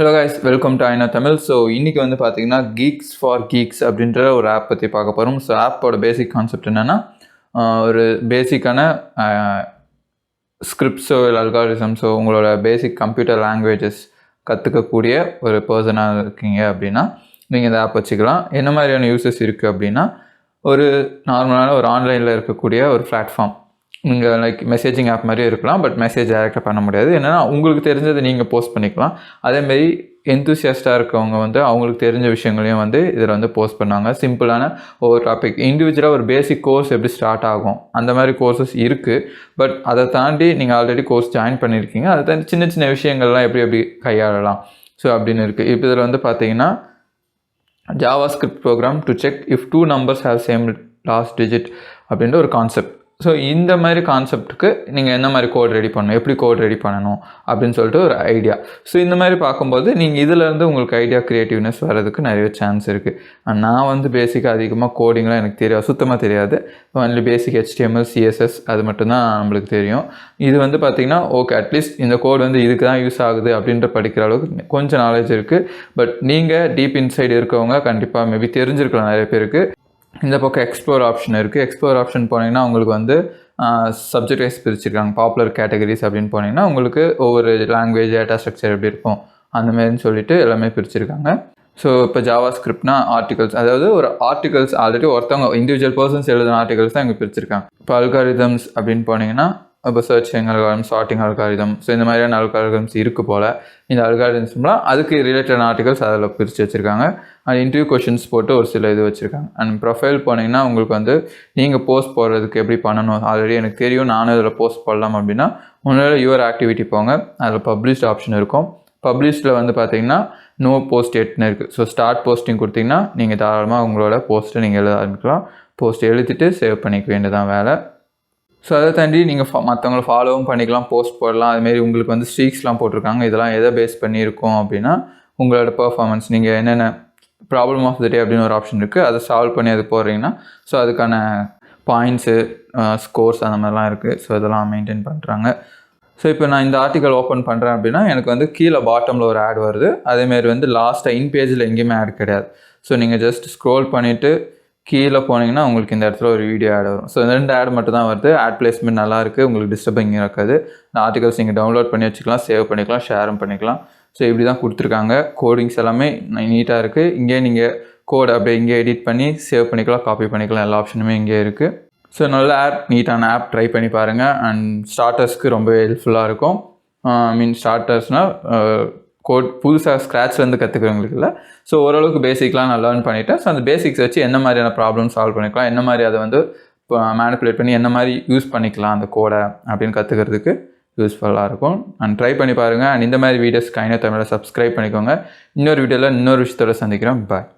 Hello guys welcome to ஐநா Tamil so இன்றைக்கி வந்து பார்த்தீங்கன்னா கீக்ஸ் ஃபார் கீக்ஸ் அப்படின்ற ஒரு ஆப் பற்றி பார்க்க போகிறோம் ஸோ ஆப்போட பேசிக் கான்செப்ட் என்னென்னா ஒரு பேசிக்கான ஸ்கிரிப்ட்ஸோ இல்லை அல்காரிசம்ஸோ உங்களோட பேசிக் கம்ப்யூட்டர் லாங்குவேஜஸ் கற்றுக்கக்கூடிய ஒரு பர்சனாக இருக்கீங்க அப்படின்னா நீங்கள் இந்த ஆப் வச்சுக்கலாம். என்ன மாதிரியான யூசஸ் இருக்குது அப்படின்னா ஒரு நார்மலான ஒரு ஆன்லைனில் இருக்கக்கூடிய ஒரு பிளாட்ஃபார்ம் நீங்கள் லைக் மெசேஜிங் ஆப் மாதிரியும் இருக்கலாம் பட் மெசேஜ் டேரெக்டாக பண்ண முடியாது. என்னென்னா உங்களுக்கு தெரிஞ்சதை நீங்கள் போஸ்ட் பண்ணிக்கலாம். அதேமாரி எந்தூசியஸ்டாக இருக்கவங்க வந்து அவங்களுக்கு தெரிஞ்ச விஷயங்களையும் வந்து இதில் வந்து போஸ்ட் பண்ணாங்க. சிம்பிளான ஒவ்வொரு டாபிக் இண்டிவிஜுவலாக ஒரு பேசிக் கோர்ஸ் எப்படி ஸ்டார்ட் ஆகும் அந்த மாதிரி கோர்சஸ் இருக்குது பட் அதை தாண்டி நீங்கள் ஆல்ரெடி கோர்ஸ் ஜாயின் பண்ணியிருக்கீங்க அதை தாண்டி சின்ன சின்ன விஷயங்கள்லாம் எப்படி எப்படி கையாளலாம். ஸோ அப்படின்னு இருக்குது இப்போ இதில் வந்து பார்த்தீங்கன்னா JavaScript program to check if two numbers have same last digit அப்படின்ற ஒரு கான்செப்ட் ஸோ இந்த மாதிரி கான்செப்ட்டுக்கு நீங்கள் என்ன மாதிரி கோட் ரெடி பண்ணணும்? எப்படி கோட் ரெடி பண்ணணும்? அப்படின்னு சொல்லிட்டு ஒரு ஐடியா ஸோ இந்த மாதிரி பார்க்கும்போது நீங்கள் இதிலேருந்து உங்களுக்கு ஐடியா க்ரியேட்டிவ்னஸ் வர்றதுக்கு நிறைய சான்ஸ் இருக்குது நான் வந்து பேசிக்காக அதிகமாக கோடிங்லாம் எனக்கு தெரியாது. சுத்தமாக தெரியாது. ஒன்லி பேசிக் ஹெச்டிஎம்எல் சிஎஸ்எஸ் அது மட்டும்தான் நம்மளுக்கு தெரியும். இது வந்து பார்த்திங்கன்னா ஓகே அட்லீஸ்ட் இந்த கோட் வந்து இதுக்கு தான் யூஸ் ஆகுது அப்படின்ற படிக்கிற அளவுக்கு கொஞ்சம் நாலேஜ் இருக்குது பட் நீங்கள் டீப் இன்சைடு இருக்கவங்க கண்டிப்பாக மேபி தெரிஞ்சிருக்கலாம் நிறைய பேருக்கு. இந்த பக்கம் எக்ஸ்ப்ளோர் ஆப்ஷன் இருக்குது எக்ஸ்ப்ளோர் ஆப்ஷன் போனீங்கன்னா உங்களுக்கு வந்து சப்ஜெக்ட் வைஸ் பிரிச்சிருக்காங்க. பாப்புலர் கேட்டகரிஸ் அப்படின்னு போனீங்கன்னா உங்களுக்கு ஒவ்வொரு லாங்குவேஜ் டேட்டா ஸ்ட்ரக்சர் எப்படி இருக்கும் அந்தமாரின்னு சொல்லிட்டு எல்லாமே பிரிச்சிருக்காங்க. ஸோ இப்போ ஜாவா ஸ்கிரிப்ட்னா ஆர்டிகல்ஸ் அதாவது ஒரு ஆர்டிகல்ஸ் ஆல்ரெடி ஒருத்தவங்க இண்டிவிஜுவல் பர்சன்ஸ் எழுதின ஆர்டிகல்ஸ் தான் இங்கே பிரிச்சிருக்காங்க. இப்போ அல்காரிதம்ஸ் அப்படின்னு போனீங்கன்னா இப்போ searching algorithm sorting algorithm so இந்த மாதிரியான அல்காரிதம்ஸ் இருக்குது போல். இந்த அல்காரிதம்ஸ்லாம் அதுக்கு ரிலேட்டட் ஆர்டிகல்ஸ் அதில் பிரித்து வச்சுருக்காங்க. அண்ட் இன்டர்வியூ கொஷின்ஸ் போட்டு ஒரு சில இது வச்சுருக்காங்க. அண்ட் ப்ரொஃபைல் போனீங்கன்னா உங்களுக்கு வந்து நீங்கள் போஸ்ட் போடுறதுக்கு எப்படி பண்ணணும்? ஆல்ரெடி எனக்கு தெரியும். நானும் இதில் போஸ்ட் போடலாம் அப்படின்னா முன்னாடி யுவர் ஆக்டிவிட்டி போங்க. அதில் பப்ளிஷ்ட் ஆப்ஷன் இருக்கும். பப்ளிஷ்டில் வந்து பார்த்தீங்கன்னா நோ போஸ்ட் எட்னு இருக்குது ஸோ ஸ்டார்ட் போஸ்டிங் கொடுத்தீங்கன்னா நீங்கள் தாராளமாக உங்களோட போஸ்ட்டை நீங்கள் எழுத ஆரம்பிக்கலாம். போஸ்ட் எழுதிட்டு சேவ் பண்ணிக்க வேண்டியதான் வேலை. ஸோ அதை தாண்டி நீங்கள் ஃபா மற்றவங்களை ஃபாலோவும் பண்ணிக்கலாம் போஸ்ட் போடலாம். அதுமாரி உங்களுக்கு வந்து ஸ்ட்ரீக்ஸ்லாம் போட்டிருக்காங்க. இதெல்லாம் எதை பேஸ் பண்ணியிருக்கோம் அப்படின்னா உங்களோட பர்ஃபார்மன்ஸ் நீங்கள் என்னென்ன ப்ராப்ளம் ஆஃப் த டே அப்படின்னு ஒரு ஆப்ஷன் இருக்குது அதை சால்வ் பண்ணி அது போடுறீங்கன்னா ஸோ அதுக்கான பாயிண்ட்ஸு ஸ்கோர்ஸ் அந்த மாதிரிலாம் இருக்குது ஸோ இதெல்லாம் மெயின்டைன் பண்ணுறாங்க ஸோ இப்போ நான் இந்த ஆர்டிக்கல் ஓப்பன் பண்ணுறேன் அப்படின்னா எனக்கு வந்து கீழே பாட்டமில் ஒரு ஆட் வருது. அதேமாரி வந்து லாஸ்ட்டாக இன் பேஜில் எங்கேயுமே ஆட் கிடையாது. ஸோ நீங்கள் ஜஸ்ட் ஸ்க்ரோல் பண்ணிவிட்டு கீழே போனீங்கன்னா உங்களுக்கு இந்த இடத்துல ஒரு வீடியோ ஆட் வரும். ஸோ இந்த ரெண்டு ஆட் மட்டும் தான் வருது. ஆட் பிளேஸ்மெண்ட் நல்லா இருக்குது உங்களுக்கு டிஸ்டர்பிங் இருக்காது. இந்த ஆர்டிகல்ஸ் நீங்கள் டவுன்லோட் பண்ணி வச்சுக்கலாம் சேவ் பண்ணிக்கலாம் ஷேரும் பண்ணிக்கலாம். ஸோ இப்படி தான் கொடுத்துருக்காங்க. கோடிங்ஸ் எல்லாமே நீட்டாக இருக்குது இங்கேயே நீங்கள் கோட் அப்படியே இங்கே எடிட் பண்ணி சேவ் பண்ணிக்கலாம் காப்பி பண்ணிக்கலாம். எல்லா ஆப்ஷனுமே இங்கே இருக்குது ஸோ நல்ல ஆப் நீட்டான ஆப் ட்ரை பண்ணி பாருங்கள் அண்ட் ஸ்டார்டர்ஸ்க்கு ரொம்ப ஹெல்ப்ஃபுல்லாக இருக்கும். ஐ மீன் ஸ்டார்டர்ஸ்னால் கோட் புதுசாக ஸ்க்ராட்ச்லேருந்து கற்றுக்கிறவங்களுக்கு இல்லை ஸோ ஓரளவுக்கு பேசிக்லாம் நான் லேர்ன் பண்ணிவிட்டேன் ஸோ அந்த பேசிக்ஸ் வச்சு என்ன மாதிரியான ப்ராப்ளம் சால்வ் பண்ணிக்கலாம் என்ன மாதிரி அதை வந்து மேனிப்புலேட் பண்ணி என்ன மாதிரி யூஸ் பண்ணிக்கலாம் அந்த கோடை அப்படின்னு கற்றுக்கிறதுக்கு யூஸ்ஃபுல்லாக இருக்கும். அண்ட் ட்ரை பண்ணி பாருங்கள் அண்ட் இந்த மாதிரி வீடியோஸ் ஐநா தமிழை சப்ஸ்கிரைப் பண்ணிக்கோங்க. இன்னொரு வீடியோவில் இன்னொரு விஷயத்தோட சந்திக்கிறேன் பாய்